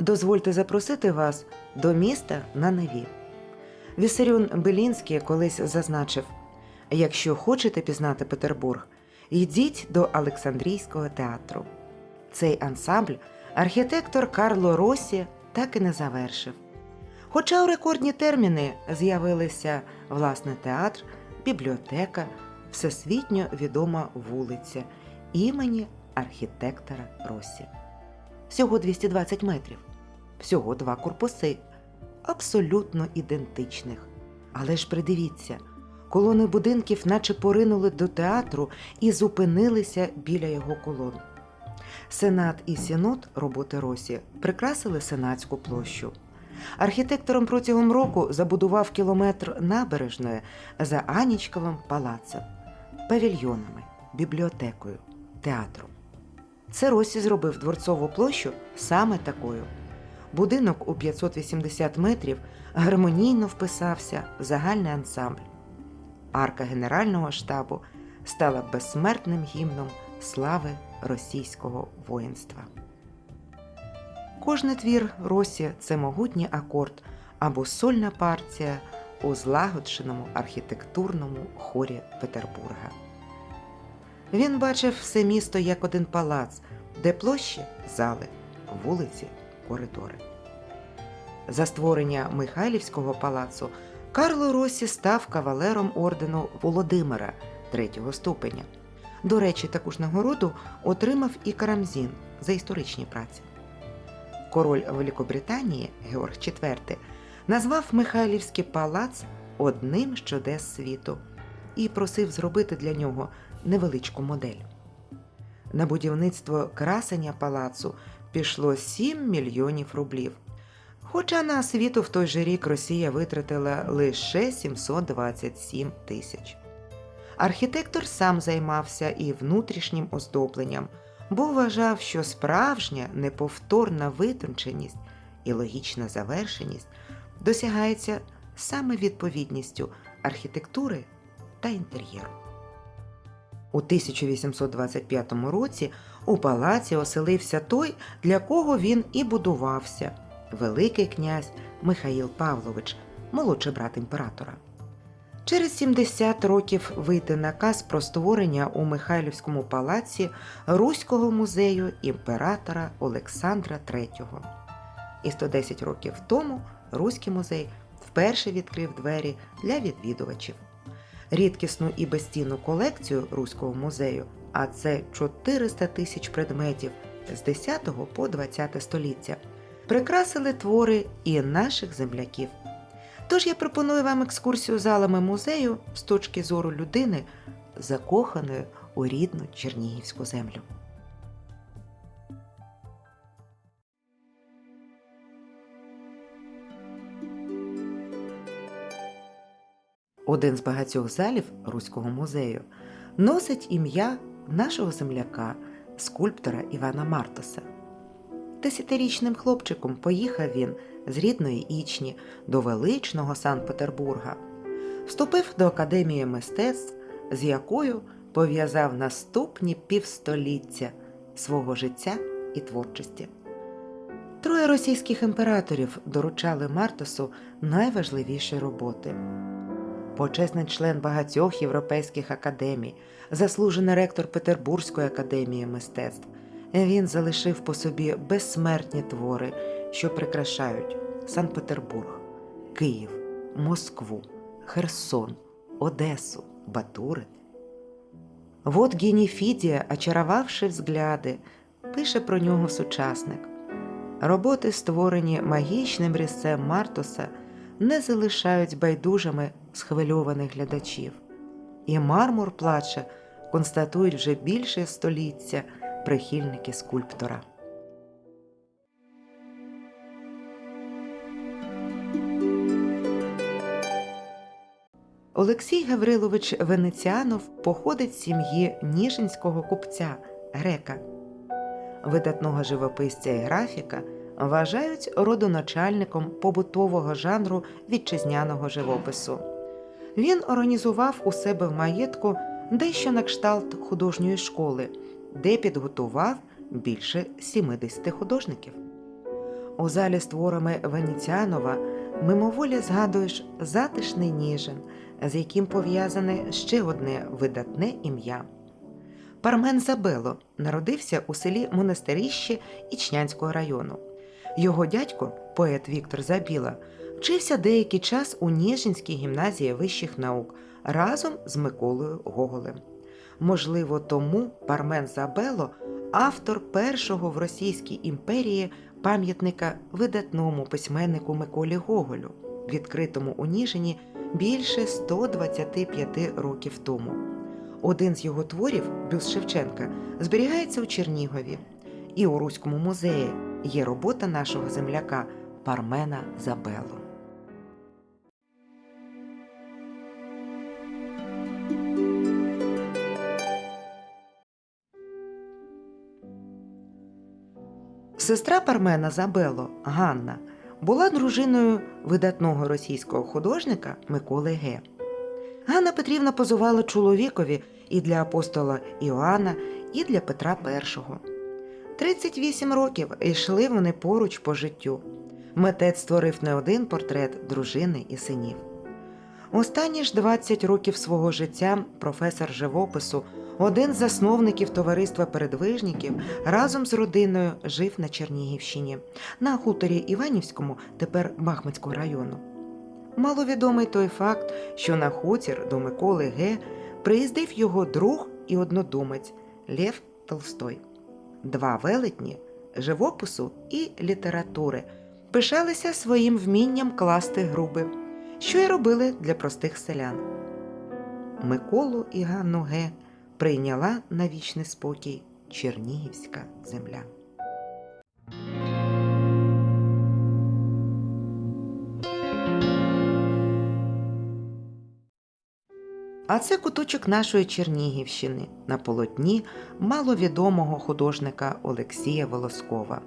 Дозвольте запросити вас до міста на Неві. Вісерюн Белінський колись зазначив: якщо хочете пізнати Петербург, йдіть до Олександрійського театру. Цей ансамбль архітектор Карло Росі так і не завершив. Хоча у рекордні терміни з'явилися власне театр, бібліотека, всесвітньо відома вулиця імені архітектора Росі. Всього 220 метрів, всього два корпуси, абсолютно ідентичних. Але ж придивіться, колони будинків наче поринули до театру і зупинилися біля його колон. Сенат і сінод роботи Росі прикрасили сенатську площу. Архітектором протягом року забудував кілометр набережної за Анічковим палацем, павільйонами, бібліотекою, театром. Це Росі зробив дворцову площу саме такою. Будинок у 580 метрів гармонійно вписався в загальний ансамбль. Арка Генерального штабу стала безсмертним гімном слави російського воїнства. Кожний твір Росі це могутній акорд або сольна партія у злагодженому архітектурному хорі Петербурга. Він бачив все місто як один палац, де площі зали, вулиці, коридори. За створення Михайлівського палацу Карло Росі став кавалером ордену Володимира третього ступеня. До речі, таку ж нагороду отримав і Карамзін за історичні праці. Король Великобританії Георг IV назвав Михайлівський палац одним з чудес світу і просив зробити для нього невеличку модель. На будівництво красення палацу пішло 7 мільйонів рублів. Хоча на освіту в той же рік Росія витратила лише 727 тисяч. Архітектор сам займався і внутрішнім оздобленням, бо вважав, що справжня неповторна витонченість і логічна завершеність досягається саме відповідністю архітектури та інтер'єру. У 1825 році у палаці оселився той, для кого він і будувався Великий князь Михаїл Павлович, молодший брат імператора. Через 70 років вийде наказ про створення у Михайлівському палаці Руського музею імператора Олександра III. І 110 років тому Руський музей вперше відкрив двері для відвідувачів. Рідкісну і безцінну колекцію Руського музею, а це 400 тисяч предметів з 10 по 20 століття, прикрасили твори і наших земляків. Тож я пропоную вам екскурсію залами музею з точки зору людини, закоханої у рідну Чернігівську землю. Один з багатьох залів Руського музею носить ім'я нашого земляка, скульптора Івана Мартоса. Десятирічним хлопчиком поїхав він з рідної Ічні до величного Санкт-Петербурга, вступив до Академії мистецтв, з якою пов'язав наступні півстоліття свого життя і творчості. Троє російських імператорів доручали Мартосу найважливіші роботи. Почесний член багатьох європейських академій, заслужений ректор Петербурзької академії мистецтв. Він залишив по собі безсмертні твори, що прикрашають Санкт-Петербург, Київ, Москву, Херсон, Одесу, Батурин. Вот геній Фідія, очарувавши взгляди, пише про нього сучасник. Роботи, створені магічним різцем Мартоса, не залишають байдужими схвильованих глядачів. І мармур плаче, констатують вже більше століття прихильники скульптора. Олексій Гаврилович Венеціанов походить з сім'ї ніжинського купця грека. Видатного живописця і графіка вважають родоначальником побутового жанру вітчизняного живопису. Він організував у себе в маєтку дещо на кшталт художньої школи, де підготував більше 70 художників. У залі з творами Веніціанова мимоволі згадуєш затишний Ніжин, з яким пов'язане ще одне видатне ім'я. Пармен Забело народився у селі Монастиріще Ічнянського району. Його дядько, поет Віктор Забіла, вчився деякий час у Ніжинській гімназії вищих наук разом з Миколою Гоголем. Можливо, тому Пармен Забело автор першого в Російській імперії пам'ятника видатному письменнику Миколі Гоголю, відкритому у Ніжині більше 125 років тому. Один з його творів, Бюст Шевченка, зберігається у Чернігові, і у Руському музеї є робота нашого земляка Пармена Забело. Сестра Пармена Забело Ганна була дружиною видатного російського художника Миколи Ге. Ганна Петрівна позувала чоловікові і для апостола Іоанна, і для Петра І. 38 років йшли вони поруч по життю. Митець створив не один портрет дружини і синів. Останні ж 20 років свого життя професор живопису, один з засновників товариства передвижників, разом з родиною жив на Чернігівщині, на хуторі Іванівському, тепер Бахмутського району. Маловідомий той факт, що на хутір до Миколи Г. приїздив його друг і однодумець Лев Толстой. Два велетні живопису і літератури пишалися своїм вмінням класти груби, що й робили для простих селян. Миколу і Ганну Ге прийняла на вічний спокій Чернігівська земля. А це куточок нашої Чернігівщини на полотні маловідомого художника Олексія Волоскова.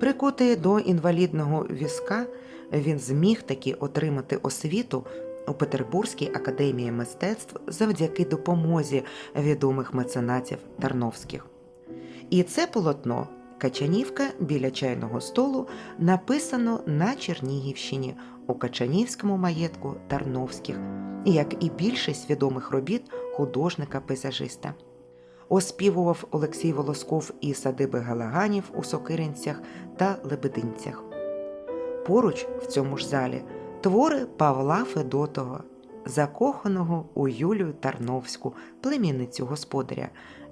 Прикутий до інвалідного візка, він зміг таки отримати освіту у Петербурзькій академії мистецтв завдяки допомозі відомих меценатів Тарновських. І це полотно Качанівка біля чайного столу написано на Чернігівщині у Качанівському маєтку Тарновських, як і більшість відомих робіт художника-пейзажиста. Оспівував Олексій Волосков і садиби Галаганів у Сокиринцях та Лебединцях. Поруч в цьому ж залі твори Павла Федотова, закоханого у Юлію Тарновську, племінницю господаря,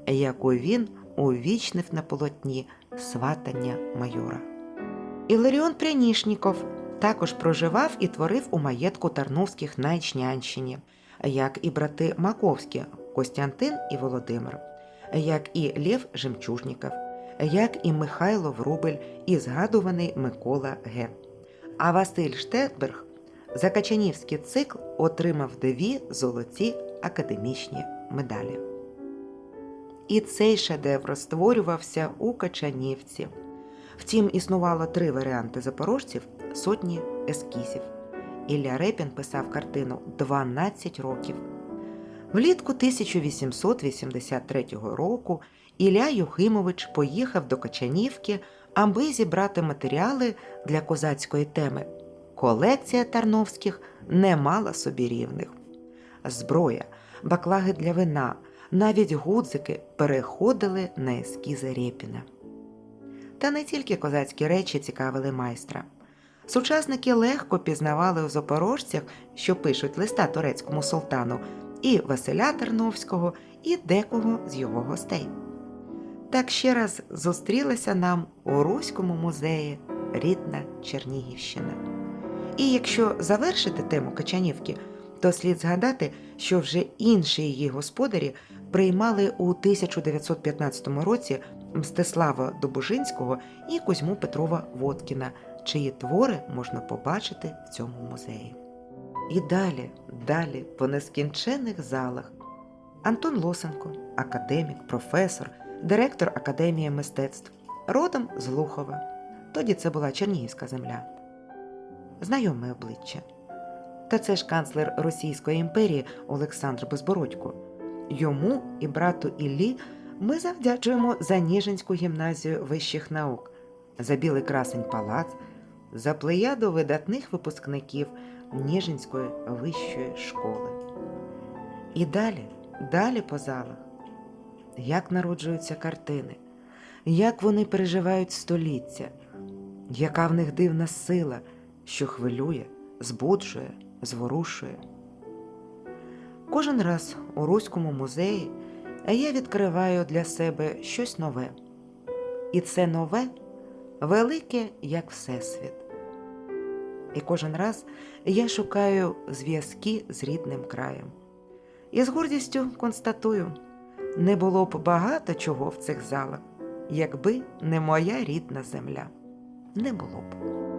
яку він увічнив на полотні сватання майора. Іларіон Прянішніков також проживав і творив у маєтку Тарновських на Ічнянщині, як і брати Маковські Костянтин і Володимир, як і Лев Жемчужніков, як і Михайло Врубель і згадуваний Микола Г. А Василь Штетберг за Качанівський цикл отримав дві золоті академічні медалі. І цей шедевр створювався у Качанівці. Втім, існувало три варіанти запорожців, сотні ескізів. Ілля Репін писав картину 12 років. Влітку 1883 року Ілля Юхимович поїхав до Качанівки, аби зібрати матеріали для козацької теми. Колекція Тарновських не мала собі рівних. Зброя, баклаги для вина, навіть гудзики переходили на ескізи Рєпіна. Та не тільки козацькі речі цікавили майстра. Сучасники легко пізнавали у запорожцях, що пишуть листа турецькому султану, і Василя Терновського, і декого з його гостей. Так ще раз зустрілася нам у Руському музеї рідна Чернігівщина. І якщо завершити тему Качанівки, то слід згадати, що вже інші її господарі приймали у 1915 році Мстислава Добужинського і Кузьму Петрова Водкіна, чиї твори можна побачити в цьому музеї. І далі, далі, по нескінченних залах. Антон Лосенко, академік, професор, директор Академії мистецтв, родом з Лухова. Тоді це була Чернігівська земля. Знайоме обличчя. Та це ж канцлер Російської імперії Олександр Безбородько. Йому і брату Іллі ми завдячуємо за Ніжинську гімназію вищих наук, за білий красень палац, за плеяду видатних випускників Ніжинської вищої школи. І далі, далі по залах, як народжуються картини, як вони переживають століття, яка в них дивна сила, що хвилює, збуджує, зворушує. Кожен раз у Руському музеї я відкриваю для себе щось нове. І це нове велике, як Всесвіт. І кожен раз я шукаю зв'язки з рідним краєм. І з гордістю констатую, не було б багато чого в цих залах, якби не моя рідна земля. Не було б.